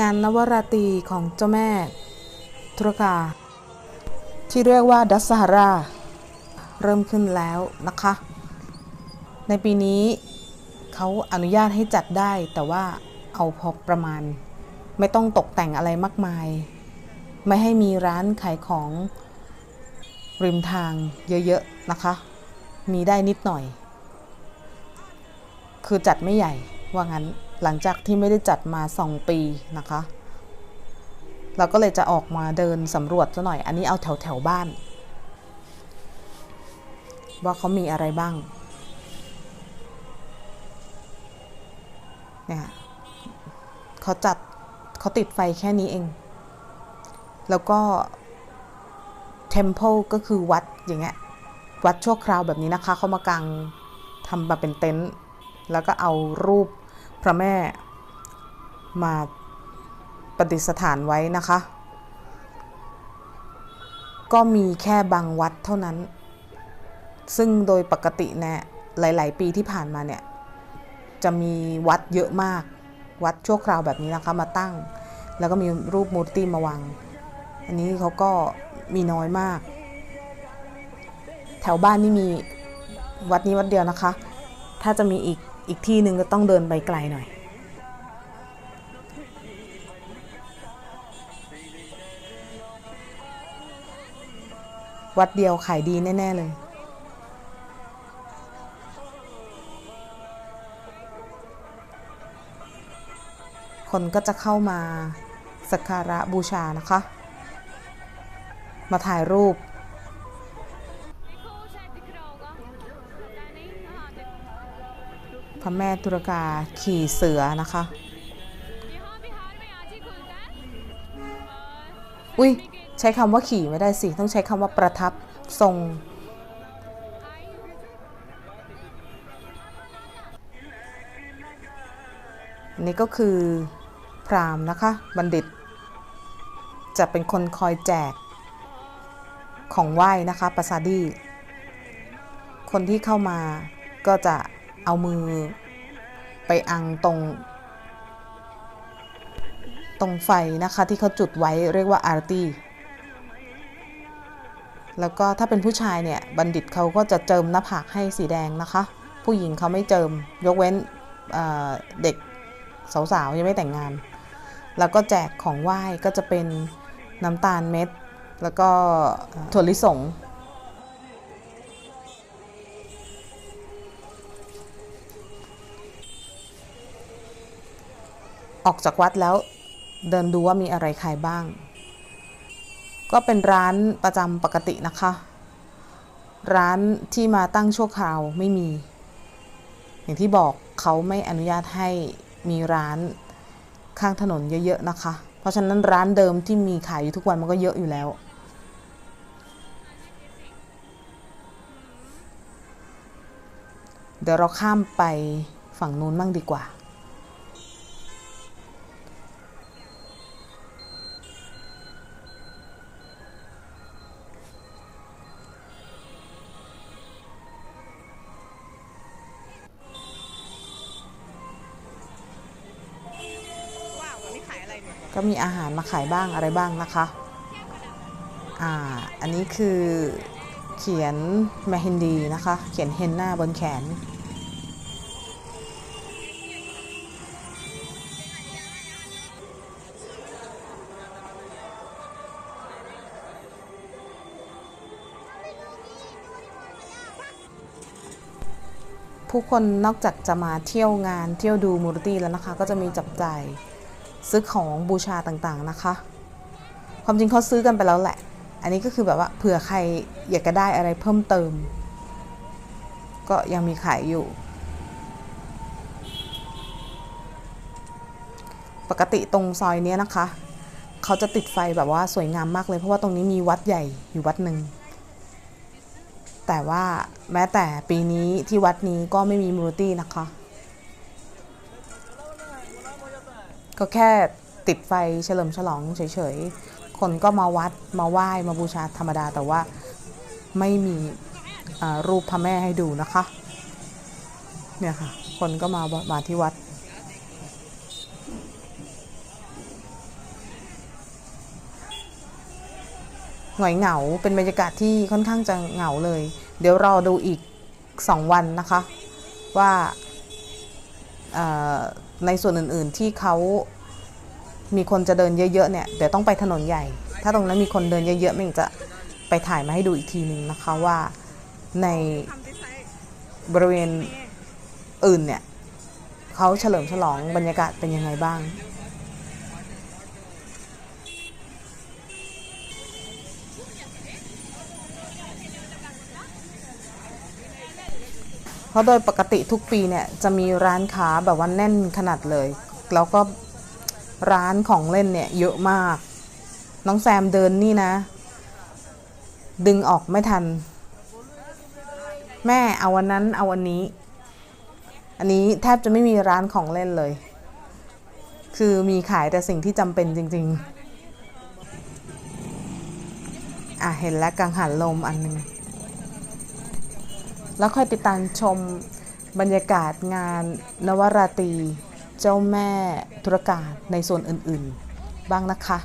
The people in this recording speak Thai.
งานนวราตรีของเจ้าแม่ธุรกา ที่เรียกว่าดัสซารา เริ่มขึ้นแล้วนะคะ ในปีนี้เขาอนุญาตให้จัดได้แต่ว่าเอาพอประมาณ ไม่ต้องตกแต่งอะไรมากมาย ไม่ให้มีร้านขายของริมทางเยอะๆนะคะ มีได้นิดหน่อย คือจัดไม่ใหญ่ว่างั้น หลังจากที่ไม่ได้จัดมา 2 ปีนะคะ เราก็เลยจะออกมาเดินสำรวจซะหน่อย อันนี้เอาแถวแถวบ้าน ว่าเขามีอะไรบ้าง เนี่ยเขาจัดเขาติดไฟแค่นี้เอง แล้วก็ Temple ก็คือวัดอย่างเงี้ย วัดชั่วคราวแบบนี้นะคะ เขามากางทำมาเป็นเต็นท์ แล้วก็เอารูป ระแม่มาประดิษฐานไว้นะคะ ก็มีแค่บางวัดเท่านั้น ซึ่งโดยปกติเนี่ยหลาย ๆ ปีที่ผ่านมาเนี่ย จะมีวัดเยอะมาก วัดชั่วคราวแบบนี้นะคะมาตั้ง แล้วก็มีรูปมูร์ติมาวาง อันนี้เขาก็มีน้อยมาก แถวบ้านนี่มีวัดนี้วัดเดียวนะคะ ถ้าจะมีอีก อีกที่หนึ่งก็ต้องเดินไปไกลหน่อย วัดเดียวขายดีแน่ ๆ เลยคนก็จะเข้ามาสักการะบูชานะคะ มาถ่ายรูป ระแม่ตุรกาขี่เสือนะคะ อุ้ยใช้คำว่าขี่ไม่ได้สิ ต้องใช้คำว่าประทับทรง นี่ก็คือพรามนะคะ บัณฑิต จะเป็นคนคอยแจกของไหว้นะคะปราสาดี คนที่เข้ามาก็จะเอามือ ไปอังตรงตรงไฟนะคะที่เขาจุดไว้เรียกว่าอาร์ตี้แล้วก็ถ้าเป็นผู้ชายเนี่ยบัณฑิตเขาก็จะเจิมหน้าผากให้สีแดงนะคะ ผู้หญิงเขาไม่เจิมยกเว้นเเด็กสาวๆยังไม่แต่งงาน แล้วก็แจกของไหว้ก็จะเป็นน้ำตาลเม็ด แล้วก็ถั่วลิสง ออกจากวัดแล้วเดินดูว่ามีอะไรขายบ้าง ก็เป็นร้านประจำปกตินะคะ ร้านที่มาตั้งชั่วคราวไม่มี อย่างที่บอกเขาไม่อนุญาตให้มีร้านข้างถนนเยอะๆนะคะ เพราะฉะนั้นร้านเดิมที่มีขายอยู่ทุกวันมันก็เยอะอยู่แล้ว เดี๋ยวเราข้ามไปฝั่งนู้นมั่งดีกว่า ก็มีอาหารมาขายบ้างอะไรบ้างนะคะ อ่า อันนี้คือเขียนแมฮินดีนะคะ เขียนเฮนนาบนแขน ผู้คนนอกจากจะมาเที่ยวงานเที่ยวดูมูรตีแล้วนะคะ ก็จะมีจับจ่าย ซื้อของบูชาต่างๆนะคะ ความจริงเขาซื้อกันไปแล้วแหละ อันนี้ก็คือแบบว่าเผื่อใครอยากจะได้อะไรเพิ่มเติม ก็ยังมีขายอยู่ ปกติตรงซอยนี้นะคะ เขาจะติดไฟแบบว่าสวยงามมากเลยเพราะว่าตรงนี้มีวัดใหญ่อยู่วัดหนึ่งแต่ว่าแม้แต่ปีนี้ที่วัดนี้ก็ไม่มีมูรตี้นะคะ ก็แค่ติดไฟเฉลิมฉลองเฉยๆ คนก็มาวัดมาไหว้มาบูชาธรรมดา แต่ว่าไม่มีรูปพระแม่ให้ดูนะคะ เนี่ยค่ะ คนก็มามาที่วัดหน่อยเหงาเป็นบรรยากาศที่ค่อนข้างจะเหงาเลย เดี๋ยวรอดูอีก 2 วันนะคะ ว่า ในส่วนอื่นๆที่เขามีคนจะเดินเยอะๆเนี่ยเดี๋ยวต้องไปถนนใหญ่ ถ้าตรงนั้นมีคนเดินเยอะๆมันจะไปถ่ายมาให้ดูอีกทีนึงนะคะว่าในบริเวณอื่นเนี่ยเขาเฉลิมฉลองบรรยากาศเป็นยังไงบ้าง ราะโดยปกติทุกปีเนี่ยจะมีร้านค้าแบบว่าแน่นขนาดเลย แล้วก็ร้านของเล่นเนี่ยเยอะมาก น้องแซมเดินนี่นะ ดึงออกไม่ทัน แม่เอาวันนั้นเอาวันนี้ อันนี้แทบจะไม่มีร้านของเล่นเลย คือมีขายแต่สิ่งที่จำเป็นจริง ๆ อะเห็นแล้วกังหันลมอันหนึง แล้วค่อยติดตามชมบรรยากาศงานนวราตรีเจ้าแม่ธุรการในส่วนอื่นๆ บ้างนะคะ